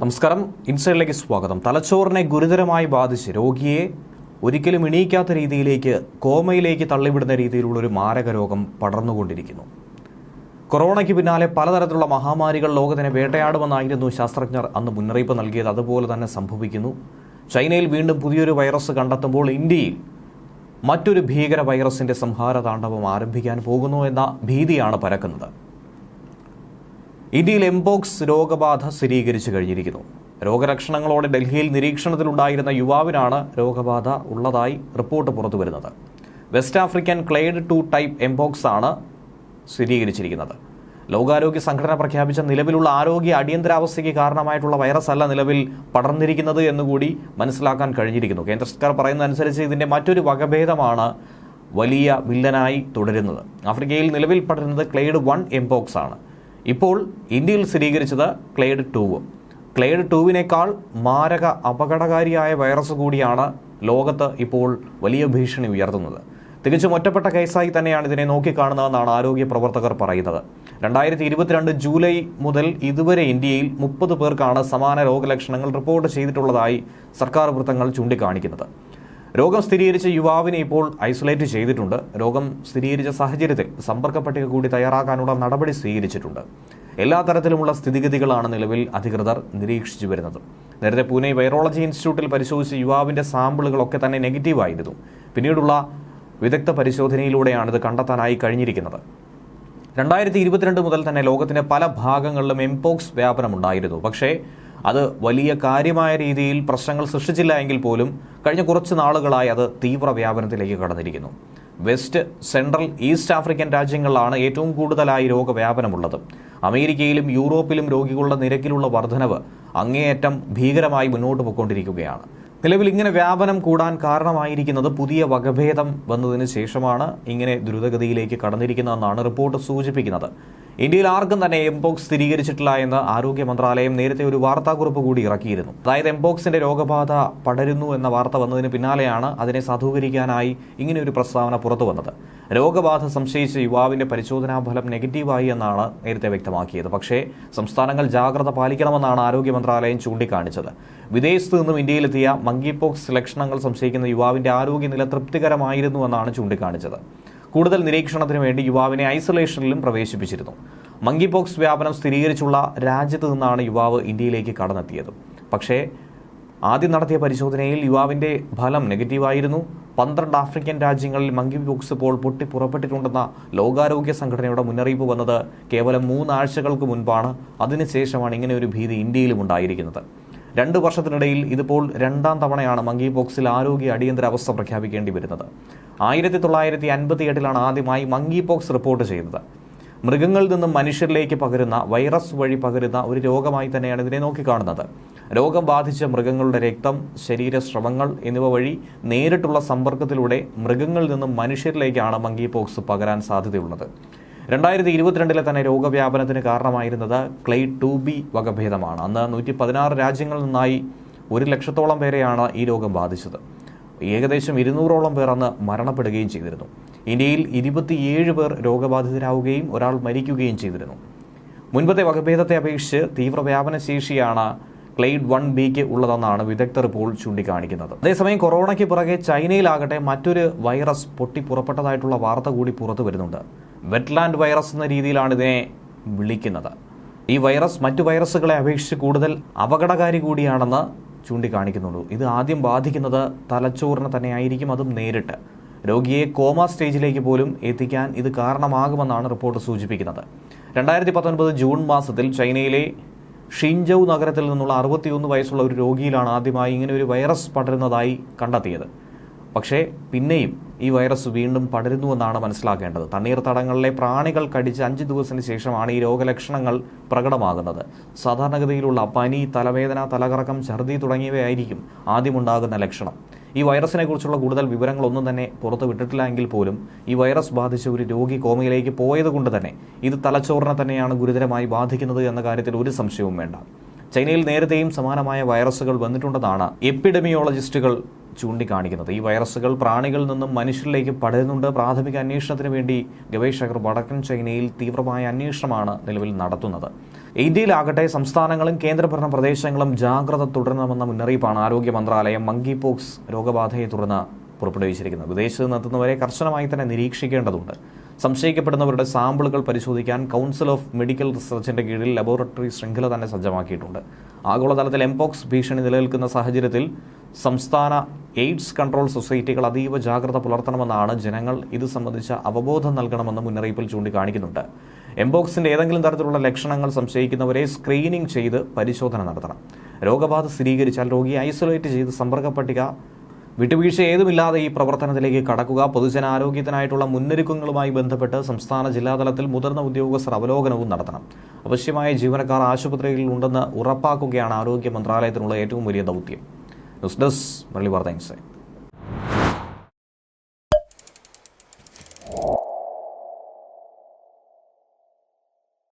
നമസ്കാരം. ഇൻസൈഡിലേക്ക് സ്വാഗതം. തലച്ചോറിനെ ഗുരുതരമായി ബാധിച്ച് രോഗിയെ ഒരിക്കലും ഇണീക്കാത്ത രീതിയിലേക്ക് കോമയിലേക്ക് തള്ളിവിടുന്ന രീതിയിലുള്ള ഒരു മാരക രോഗം പടർന്നുകൊണ്ടിരിക്കുന്നു. കൊറോണയ്ക്ക് പിന്നാലെ പലതരത്തിലുള്ള മഹാമാരികൾ ലോകത്തിനെ വേട്ടയാടുമെന്നായിരുന്നു ശാസ്ത്രജ്ഞർ അന്ന് മുന്നറിയിപ്പ് നൽകിയത്. അതുപോലെ തന്നെ സംഭവിക്കുന്നു. ചൈനയിൽ വീണ്ടും പുതിയൊരു വൈറസ് കണ്ടെത്തുമ്പോൾ ഇന്ത്യയിൽ മറ്റൊരു ഭീകര വൈറസിന്റെ സംഹാര താണ്ഡവം ആരംഭിക്കാൻ പോകുന്നു എന്ന ഭീതിയാണ് പരക്കുന്നത്. ഇന്ത്യയിൽ എംപോക്സ് രോഗബാധ സ്ഥിരീകരിച്ചു കഴിഞ്ഞിരിക്കുന്നു. രോഗലക്ഷണങ്ങളോടെ ഡൽഹിയിൽ നിരീക്ഷണത്തിലുണ്ടായിരുന്ന യുവാവിനാണ് രോഗബാധ ഉള്ളതായി റിപ്പോർട്ട് പുറത്തു വരുന്നത് West African clade two type mpox ആണ് സ്ഥിരീകരിച്ചിരിക്കുന്നത്. ലോകാരോഗ്യ സംഘടന പ്രഖ്യാപിച്ച നിലവിലുള്ള ആരോഗ്യ അടിയന്തരാവസ്ഥയ്ക്ക് കാരണമായിട്ടുള്ള വൈറസ് അല്ല നിലവിൽ പടർന്നിരിക്കുന്നത് എന്നുകൂടി മനസ്സിലാക്കാൻ കഴിഞ്ഞിരിക്കുന്നു. കേന്ദ്ര സർക്കാർ പറയുന്നതനുസരിച്ച് ഇതിന്റെ മറ്റൊരു വകഭേദമാണ് വലിയ വില്ലനായി തുടരുന്നത്. ആഫ്രിക്കയിൽ നിലവിൽ പടരുന്നത് ക്ലേഡ് വൺ എംപോക്സ് ആണ്. ഇപ്പോൾ ഇന്ത്യയിൽ സ്ഥിരീകരിച്ചത് ക്ലേഡ് ടൂവ് ക്ലേഡ് ടൂവിനേക്കാൾ മാരക അപകടകാരിയായ വൈറസ് കൂടിയാണ് ലോകത്ത് ഇപ്പോൾ വലിയ ഭീഷണി ഉയർത്തുന്നത്. തികച്ചും ഒറ്റപ്പെട്ട കേസായി തന്നെയാണ് ഇതിനെ നോക്കിക്കാണുന്നതെന്നാണ് ആരോഗ്യ പ്രവർത്തകർ പറയുന്നത്. രണ്ടായിരത്തി ഇരുപത്തിരണ്ട് ജൂലൈ മുതൽ ഇതുവരെ ഇന്ത്യയിൽ മുപ്പത് പേർക്കാണ് സമാന രോഗലക്ഷണങ്ങൾ റിപ്പോർട്ട് ചെയ്തിട്ടുള്ളതായി സർക്കാർ വൃത്തങ്ങൾ ചൂണ്ടിക്കാണിക്കുന്നത്. രോഗം സ്ഥിരീകരിച്ച യുവാവിനെ ഇപ്പോൾ ഐസൊലേറ്റ് ചെയ്തിട്ടുണ്ട്. രോഗം സ്ഥിരീകരിച്ച സാഹചര്യത്തിൽ സമ്പർക്ക പട്ടിക കൂടി തയ്യാറാക്കാനുള്ള നടപടി സ്വീകരിച്ചിട്ടുണ്ട്. എല്ലാ തരത്തിലുമുള്ള സ്ഥിതിഗതികളാണ് നിലവിൽ അധികൃതർ നിരീക്ഷിച്ചു വരുന്നത്. നേരത്തെ പൂനെ വൈറോളജി ഇൻസ്റ്റിറ്റ്യൂട്ടിൽ പരിശോധിച്ച യുവാവിന്റെ സാമ്പിളുകളൊക്കെ തന്നെ നെഗറ്റീവായിരുന്നു പിന്നീടുള്ള വിദഗ്ധ പരിശോധനയിലൂടെയാണ് ഇത് കണ്ടെത്താനായി കഴിഞ്ഞിരിക്കുന്നത്. രണ്ടായിരത്തി ഇരുപത്തിരണ്ട് മുതൽ തന്നെ ലോകത്തിന്റെ പല ഭാഗങ്ങളിലും എംപോക്സ് വ്യാപനമുണ്ടായിരുന്നു. പക്ഷേ അത് വലിയ കാര്യമായ രീതിയിൽ പ്രശ്നങ്ങൾ സൃഷ്ടിച്ചില്ല എങ്കിൽ പോലും കഴിഞ്ഞ കുറച്ച് നാളുകളായി അത് തീവ്ര വ്യാപനത്തിലേക്ക് കടന്നിരിക്കുന്നു. വെസ്റ്റ് സെൻട്രൽ ഈസ്റ്റ് ആഫ്രിക്കൻ രാജ്യങ്ങളിലാണ് ഏറ്റവും കൂടുതലായി രോഗവ്യാപനമുള്ളത്. അമേരിക്കയിലും യൂറോപ്പിലും രോഗികളുടെ നിരക്കിലുള്ള വർധനവ് അങ്ങേയറ്റം ഭീകരമായി മുന്നോട്ട് പോയിക്കൊണ്ടിരിക്കുകയാണ്. നിലവിൽ ഇങ്ങനെ വ്യാപനം കൂടാൻ കാരണമായിരിക്കുന്നത് പുതിയ വകഭേദം വന്നതിന് ശേഷമാണ് ഇങ്ങനെ ദ്രുതഗതിയിലേക്ക് കടന്നിരിക്കുന്നതെന്നാണ് റിപ്പോർട്ട് സൂചിപ്പിക്കുന്നത്. ഇന്ത്യയിൽ ആർക്കും തന്നെ എംപോക്സ് സ്ഥിരീകരിച്ചിട്ടില്ല എന്ന് ആരോഗ്യ മന്ത്രാലയം നേരത്തെ ഒരു വാർത്താക്കുറിപ്പ് കൂടി ഇറക്കിയിരുന്നു. അതായത് എംപോക്സിന്റെ രോഗബാധ പടരുന്നു എന്ന വാർത്ത വന്നതിന് പിന്നാലെയാണ് അതിനെ സാധൂകരിക്കാനായി ഇങ്ങനെ ഒരു പ്രസ്താവന പുറത്തു വന്നത്. രോഗബാധ സംശയിച്ച യുവാവിന്റെ പരിശോധനാ ഫലം നെഗറ്റീവായി എന്നാണ് നേരത്തെ വ്യക്തമാക്കിയത്. പക്ഷേ സംസ്ഥാനങ്ങൾ ജാഗ്രത പാലിക്കണമെന്നാണ് ആരോഗ്യ മന്ത്രാലയം ചൂണ്ടിക്കാണിച്ചത്. വിദേശത്ത് നിന്നും ഇന്ത്യയിലെത്തിയ മങ്കിപോക്സ് ലക്ഷണങ്ങൾ സംശയിക്കുന്ന യുവാവിന്റെ ആരോഗ്യനില തൃപ്തികരമായിരുന്നു എന്നാണ് ചൂണ്ടിക്കാണിച്ചത്. കൂടുതൽ നിരീക്ഷണത്തിന് വേണ്ടി യുവാവിനെ ഐസൊലേഷനിലും പ്രവേശിപ്പിച്ചിരുന്നു. മങ്കിപോക്സ് വ്യാപനം സ്ഥിരീകരിച്ചുള്ള രാജ്യത്ത് നിന്നാണ് യുവാവ് ഇന്ത്യയിലേക്ക് കടന്നെത്തിയത്. പക്ഷേ ആദ്യം നടത്തിയ പരിശോധനയിൽ യുവാവിന്റെ ഫലം നെഗറ്റീവായിരുന്നു. പന്ത്രണ്ട് ആഫ്രിക്കൻ രാജ്യങ്ങളിൽ മങ്കി പോക്സ് ഇപ്പോൾ പൊട്ടി പുറപ്പെട്ടിട്ടുണ്ടെന്ന ലോകാരോഗ്യ സംഘടനയുടെ മുന്നറിയിപ്പ് വന്നത് കേവലം മൂന്നാഴ്ചകൾക്ക് മുൻപാണ്. അതിനുശേഷമാണ് ഇങ്ങനെ ഒരു ഭീതി ഇന്ത്യയിലും ഉണ്ടായിരിക്കുന്നത്. രണ്ട് വർഷത്തിനിടയിൽ ഇതിപ്പോൾ രണ്ടാം തവണയാണ് മങ്കി പോക്സിൽ ആരോഗ്യ അടിയന്തരാവസ്ഥ പ്രഖ്യാപിക്കേണ്ടി വരുന്നത്. ആയിരത്തി തൊള്ളായിരത്തി അൻപത്തി എട്ടിലാണ് ആദ്യമായി മങ്കി പോക്സ് റിപ്പോർട്ട് ചെയ്തത് മൃഗങ്ങളിൽ നിന്നും മനുഷ്യരിലേക്ക് പകരുന്ന വൈറസ് വഴി പകരുന്ന ഒരു രോഗമായി തന്നെയാണ് ഇതിനെ നോക്കിക്കാണുന്നത്. രോഗം ബാധിച്ച മൃഗങ്ങളുടെ രക്തം ശരീരസ്രവങ്ങൾ എന്നിവ വഴി നേരിട്ടുള്ള സമ്പർക്കത്തിലൂടെ മൃഗങ്ങളിൽ നിന്നും മനുഷ്യരിലേക്കാണ് മങ്കി പോക്സ് പകരാൻ സാധ്യതയുള്ളത്. രണ്ടായിരത്തി ഇരുപത്തിരണ്ടിലെ തന്നെ രോഗവ്യാപനത്തിന് കാരണമായിരുന്നത് ക്ലൈ ടു ബി വകഭേദമാണ്. അന്ന് നൂറ്റി പതിനാറ് രാജ്യങ്ങളിൽ നിന്നായി ഒരു ലക്ഷത്തോളം പേരെയാണ് ഈ രോഗം ബാധിച്ചത്. ഏകദേശം ഇരുന്നൂറോളം പേർ അന്ന് മരണപ്പെടുകയും ചെയ്തിരുന്നു. ഇന്ത്യയിൽ ഇരുപത്തിയേഴ് പേർ രോഗബാധിതരാവുകയും ഒരാൾ മരിക്കുകയും ചെയ്തിരുന്നു. മുൻപത്തെ വകഭേദത്തെ അപേക്ഷിച്ച് തീവ്രവ്യാപന ക്ലെയ്ഡ് വൺ ബിക്ക് ഉള്ളതെന്നാണ് വിദഗ്ധർ ഇപ്പോൾ ചൂണ്ടിക്കാണിക്കുന്നത്. അതേസമയം കൊറോണയ്ക്ക് പുറകെ ചൈനയിലാകട്ടെ മറ്റൊരു വൈറസ് പൊട്ടിപ്പുറപ്പെട്ടതായിട്ടുള്ള വാർത്ത കൂടി പുറത്തു വരുന്നുണ്ട് വെറ്റ്ലാൻഡ് വൈറസ് എന്ന രീതിയിലാണ് ഇതിനെ വിളിക്കുന്നത്. ഈ വൈറസ് മറ്റു വൈറസുകളെ അപേക്ഷിച്ച് കൂടുതൽ അപകടകാരി കൂടിയാണെന്ന് ചൂണ്ടിക്കാണിക്കുന്നുള്ളൂ. ഇത് ആദ്യം ബാധിക്കുന്നത് തലച്ചോറിനെ തന്നെയായിരിക്കും അതും നേരിട്ട്. രോഗിയെ കോമ സ്റ്റേജിലേക്ക് പോലും എത്തിക്കാൻ ഇത് കാരണമാകുമെന്നാണ് റിപ്പോർട്ട് സൂചിപ്പിക്കുന്നത്. രണ്ടായിരത്തി പത്തൊൻപത് ജൂൺ മാസത്തിൽ ചൈനയിലെ ഷിൻജൌ നഗരത്തിൽ നിന്നുള്ള അറുപത്തിയൊന്ന് വയസ്സുള്ള ഒരു രോഗിയിലാണ് ആദ്യമായി ഇങ്ങനെ ഒരു വൈറസ് പടരുന്നതായി കണ്ടെത്തിയത്. പക്ഷേ പിന്നെയും ഈ വൈറസ് വീണ്ടും പടരുന്നുവെന്നാണ് മനസ്സിലാക്കേണ്ടത്. തണ്ണീർത്തടങ്ങളിലെ പ്രാണികൾ കടിച്ച് അഞ്ച് ദിവസത്തിന് ശേഷമാണ് ഈ രോഗലക്ഷണങ്ങൾ പ്രകടമാകുന്നത്. സാധാരണഗതിയിലുള്ള പനി തലവേദന തലകറക്കം ഛർദി തുടങ്ങിയവയായിരിക്കും ആദ്യമുണ്ടാകുന്ന ലക്ഷണം. ഈ വൈറസിനെ കുറിച്ചുള്ള കൂടുതൽ വിവരങ്ങളൊന്നും തന്നെ പുറത്തു വിട്ടിട്ടില്ല എങ്കിൽ പോലും ഈ വൈറസ് ബാധിച്ച ഒരു രോഗി കോമയിലേക്ക് പോയത് കൊണ്ട് തന്നെ ഇത് തലച്ചോറിനെ തന്നെയാണ് ഗുരുതരമായി ബാധിക്കുന്നത് എന്ന കാര്യത്തിൽ ഒരു സംശയവും വേണ്ട. ചൈനയിൽ നേരത്തെയും സമാനമായ വൈറസുകൾ വന്നിട്ടുണ്ടെന്നാണ് എപ്പിഡമിയോളജിസ്റ്റുകൾ ചൂണ്ടിക്കാണിക്കുന്നത്. ഈ വൈറസുകൾ പ്രാണികളിൽ നിന്നും മനുഷ്യരിലേക്ക് പടരുന്നുണ്ട്. പ്രാഥമിക അന്വേഷണത്തിന് വേണ്ടി ഗവേഷകർ വടക്കൻ ചൈനയിൽ തീവ്രമായ അന്വേഷണമാണ് നിലവിൽ നടത്തുന്നത്. ഇന്ത്യയിലാകട്ടെ സംസ്ഥാനങ്ങളും കേന്ദ്രഭരണ പ്രദേശങ്ങളും ജാഗ്രത തുടരണമെന്ന മുന്നറിയിപ്പാണ് ആരോഗ്യ മന്ത്രാലയം മങ്കി പോക്സ് രോഗബാധയെ തുടർന്ന് പുറപ്പെടുവിച്ചിരിക്കുന്നത്. വിദേശത്ത് നിന്നെത്തുന്നവരെ കർശനമായി തന്നെ നിരീക്ഷിക്കേണ്ടതുണ്ട്. സംശയിക്കപ്പെടുന്നവരുടെ സാമ്പിളുകൾ പരിശോധിക്കാൻ കൗൺസിൽ ഓഫ് മെഡിക്കൽ റിസർച്ചിന്റെ കീഴിൽ ലബോറട്ടറി ശൃംഖല തന്നെ സജ്ജമാക്കിയിട്ടുണ്ട്. ആഗോളതലത്തിൽ എംപോക്സ് ഭീഷണി നിലനിൽക്കുന്ന സാഹചര്യത്തിൽ സംസ്ഥാന എയ്ഡ്സ് കൺട്രോൾ സൊസൈറ്റികൾ അതീവ ജാഗ്രത പുലർത്തണമെന്നാണ് ജനങ്ങൾ ഇത് സംബന്ധിച്ച അവബോധം നൽകണമെന്ന് മുന്നറിയിപ്പിൽ ചൂണ്ടിക്കാണിക്കുന്നുണ്ട്. എംബോക്സിന്റെ ഏതെങ്കിലും തരത്തിലുള്ള ലക്ഷണങ്ങൾ സംശയിക്കുന്നവരെ സ്ക്രീനിംഗ് ചെയ്ത് പരിശോധന നടത്തണം. രോഗബാധ സ്ഥിരീകരിച്ചാൽ രോഗിയെ ഐസൊലേറ്റ് ചെയ്ത് സമ്പർക്ക പട്ടിക വിട്ടുവീഴ്ച ഏതുമില്ലാതെ ഈ പ്രവർത്തനത്തിലേക്ക് കടക്കുക പൊതുജനാരോഗ്യത്തിനായിട്ടുള്ള മുന്നൊരുക്കങ്ങളുമായി ബന്ധപ്പെട്ട് സംസ്ഥാന ജില്ലാതലത്തിൽ മുതിർന്ന ഉദ്യോഗസ്ഥർ അവലോകനവും നടത്തണം. അവശ്യമായ ജീവനക്കാർ ആശുപത്രികളിൽ ഉണ്ടെന്ന് ഉറപ്പാക്കുകയാണ് ആരോഗ്യ മന്ത്രാലയത്തിനുള്ള ഏറ്റവും വലിയ ദൗത്യം. News desk Murali insight